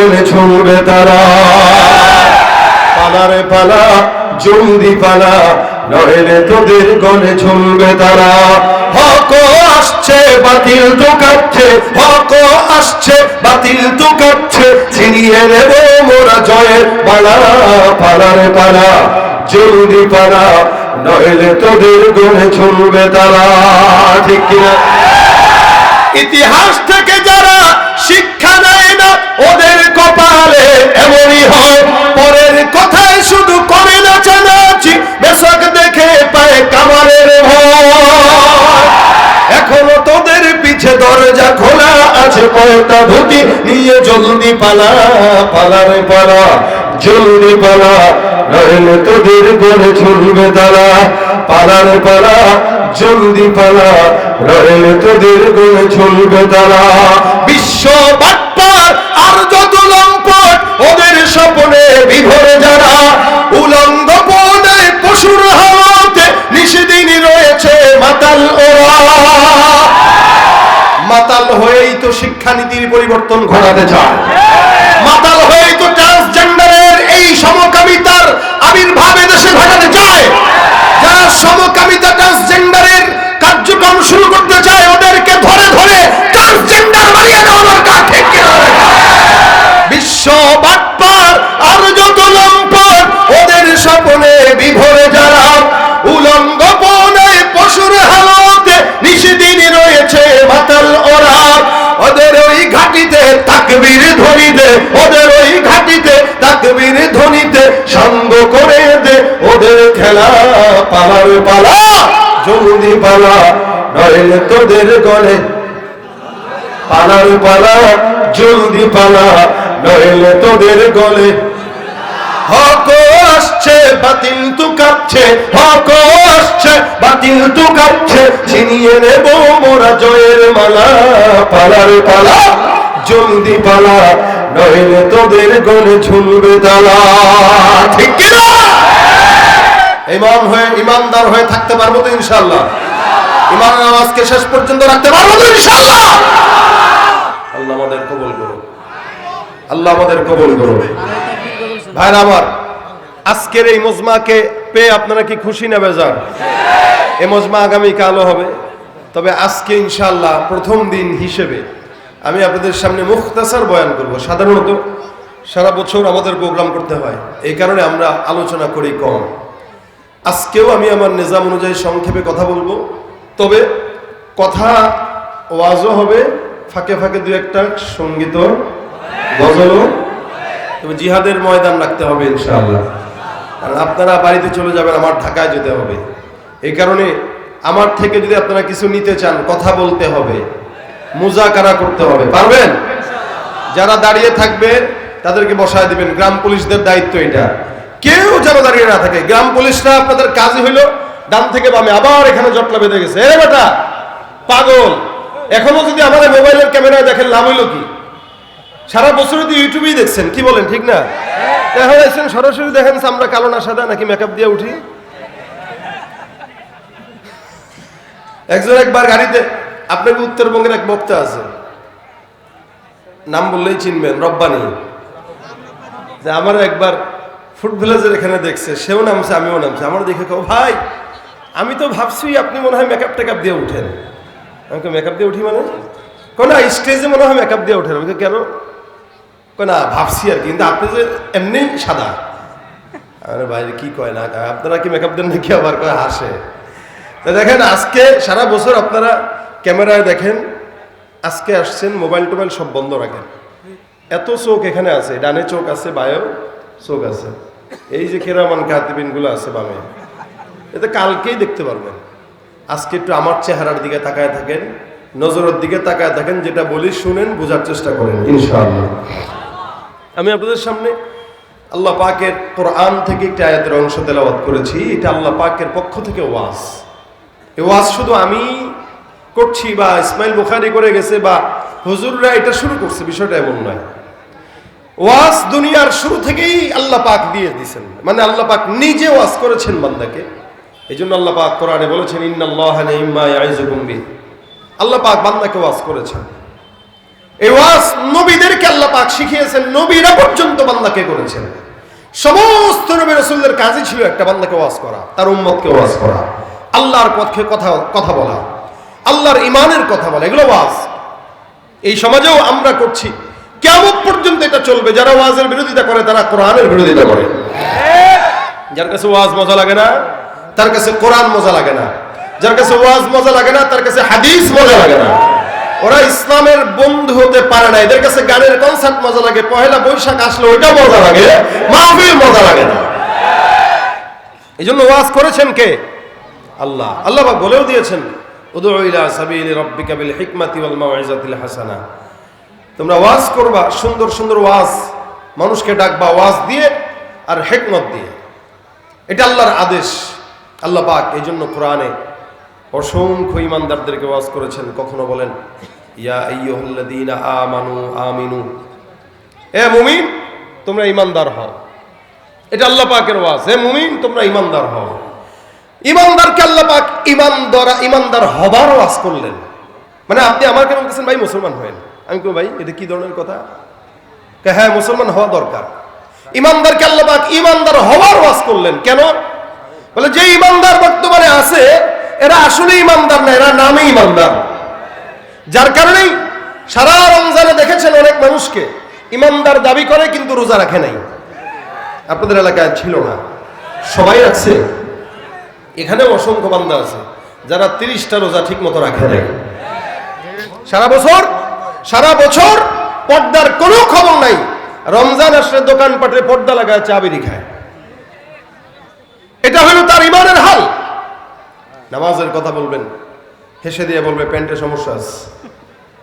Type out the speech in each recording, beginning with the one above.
গলে ছুঁড়বে তারা। পালারে পালা জলদি পালা নইলে তোদের গলে ছুঁড়বে তারা। হক আসছে, বাতিল তো কাটছে, হক আসছে, বাতিল তো কাটছে, ছিনিয়ে নেব মোরা জয়ের পালা। পালারে পালা জলদি পালা নইলে তোদের গলে ছুঁড়বে তারা। ঠিক কিনা? ইতিহাস থেকে যারা শিক্ষা ওদের কপালে এমনই হয়। পরের কথায় শুধু করে না চানাচি, বেশক দেখে পায় কামারের এখনও তোদের পিছে দরজা খোলা আছে কয়টা ধুতি নিয়ে জলদি পালা, পালারে পালা, জলদি পালা। নইলে তোদের গলে ছুটবে তারা, পালারে পালা, জলদি পালা। নইলে তোদের গলে ছুটবে তারা। বিশ্ব পরিবর্তন ঘটাতে চায়। পালার পালা জলদি পালা, নইলে তোদের গলে। পালার পালা জলদি পালা, নইলে তোদের গলে। হক আসছে, বাতিল তু কাঁপছে হক আসছে, বাতিল তু কাঁপছে ছিনিয়ে নেব মোরা জয়ের মালা। পালা জলদি পালা, নইলে তোদের গলে ঝুলবে তালা। ঠিক কিনা? ইমাম হয়ে, ইমানদার হয়ে থাকতে পারব তো ইনশাল্লাহ ইমান নামাজকে শেষ পর্যন্ত রাখতে পারব তো ইনশাল্লাহ আল্লাহ আমাদের কবুল করুন আল্লাহ আমাদের কবুল করুন ভাইরা আমার, আজকের এই মজমাকে পেয়ে আপনারা কি খুশি না বেজার? এই মজমা আগামী কালও হবে। তবে আজকে ইনশাল্লাহ প্রথম দিন হিসেবে আমি আপনাদের সামনে মুখতাসার বয়ান করব। সাধারণত সারা বছর আমাদের প্রোগ্রাম করতে হয়। এই কারণে আমরা আলোচনা করি কম। আজকেও আমি আমার নিজাম অনুযায়ী সংক্ষেপে কথা বলব। তবে কথা ওয়াজও হবে, ফাঁকে ফাঁকে দু একটা সংগীত গজলও। তবে জিহাদের ময়দান রাখতে হবে ইনশাআল্লাহ। কারণ আপনারা বাড়িতে চলে যাবেন, আমার ঢাকায় যেতে হবে। এই কারণে আমার থেকে যদি আপনারা কিছু নিতে চান, কথা বলতে হবে। মুজাকারা করতে হবে। পারবেন? যারা দাঁড়িয়ে থাকবে, তাদেরকে বসায় দিবেন। গ্রাম পুলিশদের দায়িত্ব এটা। কেউ যেন দাঁড়িয়ে না থাকে। গ্রাম পুলিশরা আপনাদের কাজ হইল ডান থেকে বামে আবার এখানে জটলা বেঁধে গেছে। এ বেটা, পাগল। এখনও যদি আমাদের মোবাইলের ক্যামেরায় দেখেন, লাভ হইল কি? সারা বছর তো ইউটিউবেই দেখছেন, কি বলেন, ঠিক না? এখন এসেন সরাসরি দেখেন আমরা কালো না সাদা, নাকি মেকআপ দিয়ে উঠি। একজন একবার গাড়িতে আপনার উত্তরবঙ্গের এক বক্তা আছে। নাম বললেই চিনবেন, রব্বানি। যে আমার একবার ফুড ভিলেজের এখানে দেখছে, সেও নামছে, আমিও নামছে। আমার দেখে কেউ, ভাই, আমি তো ভাবছি আপনি মনে হয় মেকআপ টেকআপ দিয়ে উঠেন। আমাকে মেকআপ দিয়ে উঠি মানে? কোন স্টেজে মনে হয় মেকআপ দিয়ে উঠেন। আমাকে কেন? না, ভাবছি আর কিন্তু আপনি যে এমনি সাদা। আরে বাইরে কি কয় না, আপনারা কি মেকআপ দেন নাকি? আবার কয়, হাসে। তা দেখেন, আজকে সারা বছর আপনারা ক্যামেরায় দেখেন, আজকে আসছেন মোবাইল টোবাইল সব বন্ধ রাখেন। এত চোখ এখানে আছে, ডানে চোখ আছে বায়ো চোখ আছে। এই যে কেরামান কাতিবিনগুলো আছে বামে, এতে কালকেই দেখতে পারবেন। আজকে একটু আমার চেহারার দিকে তাকায় থাকেন, নজরের দিকে তাকায় থাকেন, যেটা বলি শুনেন, বোঝার চেষ্টা করেন, ইনশাআল্লাহ। আমি আপনাদের সামনে আল্লাহ পাকের কোরআন থেকে একটা আয়াতের অংশ তেলাওয়াত করেছি, এটা আল্লাহ পাকের পক্ষ থেকে ওয়াজ। এই ওয়াজ শুধু আমি করছি বা ইসমাইল বুখারি করে গেছে বা হুজুররা এটা শুরু করছে, বিষয়টা এমন নয়। ওয়াজ দুনিয়ার শুরু থেকেই আল্লাহ পাক দিয়ে দিয়েছেন। মানে আল্লাহ পাক নিজে ওয়াজ করেছেন বান্দাকে। এই জন্য আল্লাহ পাক কোরআনে বলেছেন, ইন্নাল্লাহ নিম্মা ইয়াইজুকুম বি আল্লাহ পাক বান্দাকে ওয়াজ করেছেন। এই ওয়াজ নবীদেরকে আল্লাহ পাক শিখিয়েছেন, নবীরা পর্যন্ত বান্দাকে করেছেন। সমস্ত নবী রসুলদের কাজই ছিল একটা বান্দাকে ওয়াজ করা, তার উম্মতকে ওয়াজ করা, আল্লাহর পক্ষে কথা কথা বলা, আল্লাহর ইমানের কথা বলা, এগুলো ওয়াজ। এই সমাজেও আমরা করছি। কেমন পর্যন্ত এটা চলবে? যারা ওয়াজের বিরোধিতা করে, তারা কোরআনের বিরোধিতা করে। যার কাছে ওয়াজ মজা লাগে না, তার কাছে কোরআন মজা লাগে না। যার কাছে ওয়াজ মজা লাগে না, তার কাছে হাদিস মজা লাগে না। ওরা ইসলামের বন্ধু হতে পারে না, এদের কাছে গানের কনসার্ট মজা লাগে, পহেলা বৈশাখ আসলে ওইটা মজা লাগে, মাহফিল মজা লাগে না। এই জন্য ওয়াজ করেছেন কে? আল্লাহ। আল্লাহ বলেও দিয়েছেন উদু ইলা সাবিলি রাব্বিকা বিল হিকমাতি ওয়াল মাউইজাতিল হাসানা। তোমরা ওয়াজ করবা, সুন্দর সুন্দর ওয়াজ। মানুষকে ডাকবা, ওয়াজ দিয়ে আর হেকমত দিয়ে। এটা আল্লাহর আদেশ। আল্লাহ পাক এই জন্য কোরআনে অসংখ্য ইমানদারদেরকে ওয়াজ করেছেন, কখনো বলেন, ইয়া আমানু আমিনু। এ মুমিন, তোমরা ইমানদার হও। এটা আল্লাহ পাকের ওয়াজ। হে মুমিন, তোমরা ইমানদার হও। ইমানদারকে আল্লাহ পাক ইমানদার ইমানদার হবার ওয়াজ করলেন। মানে আপনি আমার কেন বলতেছেন, ভাই, মুসলমান হয়েন। আমি কই, ভাই, এটা কি ধরনের কথা? হ্যাঁ মুসলমান হওয়া দরকার। ইমানদারকে আল্লাহ পাক ইমানদার হওয়ার ওয়াজ করলেন। কেন? বলে, যে ইমানদার বর্তমানে আছে, এরা আসলে ইমানদার না, এরা নামে ইমানদার। যার কারণেই সারা রমজানে দেখেছেন অনেক মানুষকে ইমানদার দাবি করে কিন্তু রোজা রাখে নাই। আপনাদের এলাকায় ছিল না। সবাই রাখছে এখানে অসংখ্য বান্দা আছে যারা তিরিশটা রোজা ঠিক মতো রাখে নাই। সারা বছর সারা বছর পর্দার কোনো খবর নাই। রমজান আসলে দোকানপাটে পর্দা লাগায় চা বিড়ি খায় এটা হলো তার ইমানের হাল। নামাজের কথা বলবেন হেসে দিয়ে বলবে প্যান্টের সমস্যা আছে।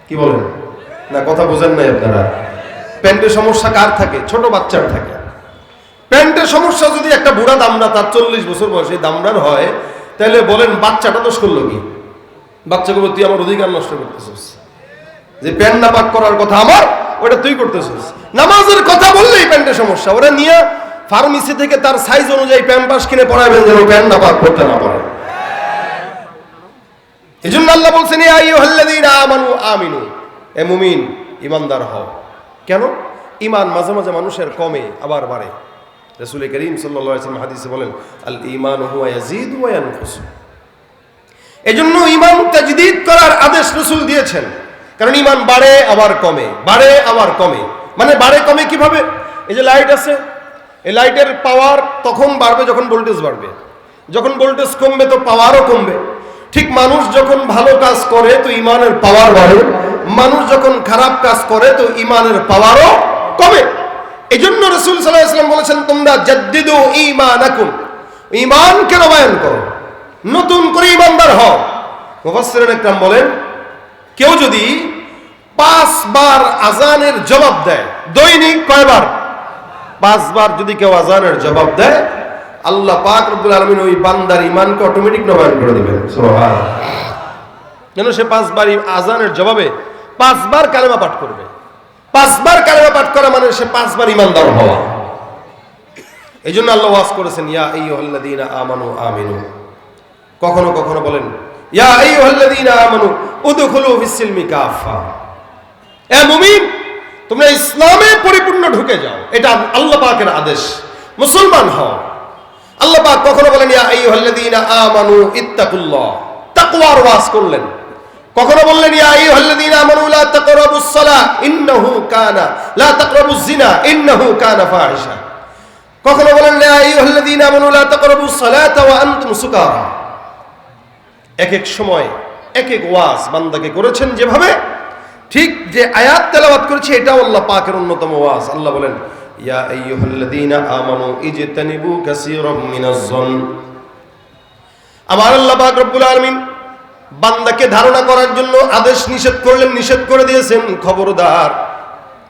কি বলেন? না কথা বোঝেন নাই আপনারা। প্যান্টের সমস্যা কার থাকে? ছোট বাচ্চার থাকে। প্যান্টের সমস্যা যদি একটা বুড়া দামড়া তার চল্লিশ বছর বয়সে দামড়ার হয় তাহলে বলেন বাচ্চাটা দোষ করল কি? বাচ্চাকে বলে, তুই আমার অধিকার নষ্ট করতেছিস। যে প্যান্ট না পাক করার কথা আমার, ওটা তুই করতেছিস। নামাজের কথা বললেই প্যান্টের সমস্যা। ওরা নিয়ে ফার্মেসি থেকে তার সাইজ অনুযায়ী প্যাম্পাস কিনে পড়াবেন যেন প্যান্ট না পাক করতে না পারে। এই জন্য আল্লাহ বলছেন, "ইয়া আমানু আমিনু। এ মুমিন, ইমানদার হও। কেন? ইমান মাঝে মাঝে মানুষের কমে, আবার বাড়ে। রাসূল করিম আলাইহি হাদিসে বলেন, আল ঈমান হুয়া ইয়াজিদু ওয়া ইয়ানকুসু। এজন্য ইমান তাজদিদ করার আদেশ রসুল দিয়েছেন। কারণ ইমান বাড়ে, আবার কমে। বাড়ে, আবার কমে। মানে বাড়ে, কমে কীভাবে? এই যে লাইট আছে, এই লাইটের পাওয়ার তখন বাড়বে যখন ভোল্টেজ বাড়বে। যখন ভোল্টেজ কমবে তো পাওয়ারও কমবে। ঠিক মানুষ যখন ভালো কাজ করে, তো ইমানের পাওয়ার বাড়ে। মানুষ যখন খারাপ কাজ করে, তো ইমানের পাওয়ারও কমে। এই জন্য রসুল সাল্লাহ ইসলাম বলেছেন, তোমরা জাদ্দিদু ইমানাকুম ইমানকে নবায়ন করো। নতুন করে ইমানদার হও। মুফাসসিরিন একরাম বলেন কেউ যদি পাঁচবার আজানের জবাব দেয় দৈনিক কয়বার? পাঁচবার যদি কেউ আজানের জবাব দেয় আল্লাহ পাক রব্বুল আলামিন ওই বান্দার ইমানকে অটোমেটিক নবায়ন করে দিবেন। যেন সে পাঁচবার এই আজানের জবাবে পাঁচবার কালেমা পাঠ করবে? পাঁচবার কালেমা পাঠ করা মানে সে পাঁচবার ইমানদার হওয়া। এই জন্য আল্লাহ ওয়াজ করেছেন ইয়া আইয়ুহাল্লাযীনা আমানু আমিনু। কখনো কখনো বলেন তোমরা ইসলামে পরিপূর্ণ ঢুকে যাও। এটা আল্লাহ আদেশ। মুসলমান হও। আল্লাহ কখনো বলেন, ইয়া ইত্তাকুল্লাহ। তাকওয়ার ওয়াজ করলেন। কখনো বললেন কখনো বলেন এক এক সময় এক এক ওয়াজ বান্দাকে করেছেন যেভাবে, ঠিক যে আয়াত তেলাওয়াত করেছে এটাও আল্লাহ পাকের অন্যতম ওয়াজ। আল্লাহ বলেন, ইয়া আইয়ুহাল্লাযীনা আমানু ইজতানিবু কাসীরাম মিনাজ-জন আমার আল্লাহ পাক রব্বুল আলামিন বান্দাকে ধারণা করার জন্য আদেশ নিষেধ করলেন, নিষেধ করে দিয়েছেন। খবরদার,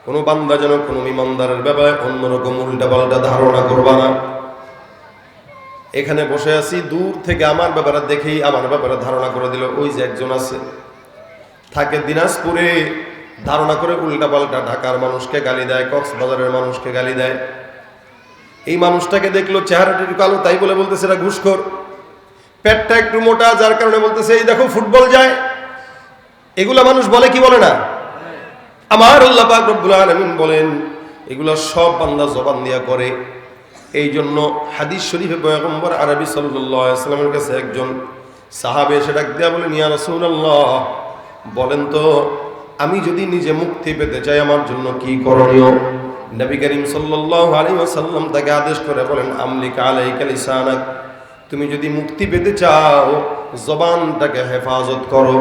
কোনো বান্দা যেন কোনো ইমানদারের ব্যাপারে অন্যরকম উল্টা পাল্টা ধারণা করবা না। এখানে বসে আছি, দূর থেকে আমার ব্যাপারে দেখেই আমার ব্যাপারে ধারণা করে দিল, ওই যে একজন আছে। থাকে দিনাজপুরে ধারণা করে উল্টা পাল্টা ঢাকার মানুষকে গালি দেয়, কক্সবাজারের মানুষকে গালি দেয়। এই মানুষটাকে দেখল চেহারাটা একটু কালো, তাই বলে বলতেছে এটা ঘুষখোর। পেটটা একটু মোটা, যার কারণে বলতেছে, এই দেখো ফুটবল যায়। এগুলা মানুষ বলে কি বলে না? আমার আল্লাহ পাক বলেন, এগুলো সব বান্দা জবান দিয়া করে। এই জন্য হাদিস শরীফে পয়গম্বর আরবি সাল্লামের কাছে একজন সাহাবে এসে ডাক দিয়া বলেন, ইয়া রাসূলুল্লাহ। বলেন তো, আমি যদি নিজে মুক্তি পেতে চাই আমার জন্য কি করণীয়? নবী করিম ওয়াসাল্লাম তাকে আদেশ করে বলেন, আমলিকা আলাইকা লিসানাক। তুমি যদি মুক্তি পেতে চাও, জবানটাকে হেফাজত করো।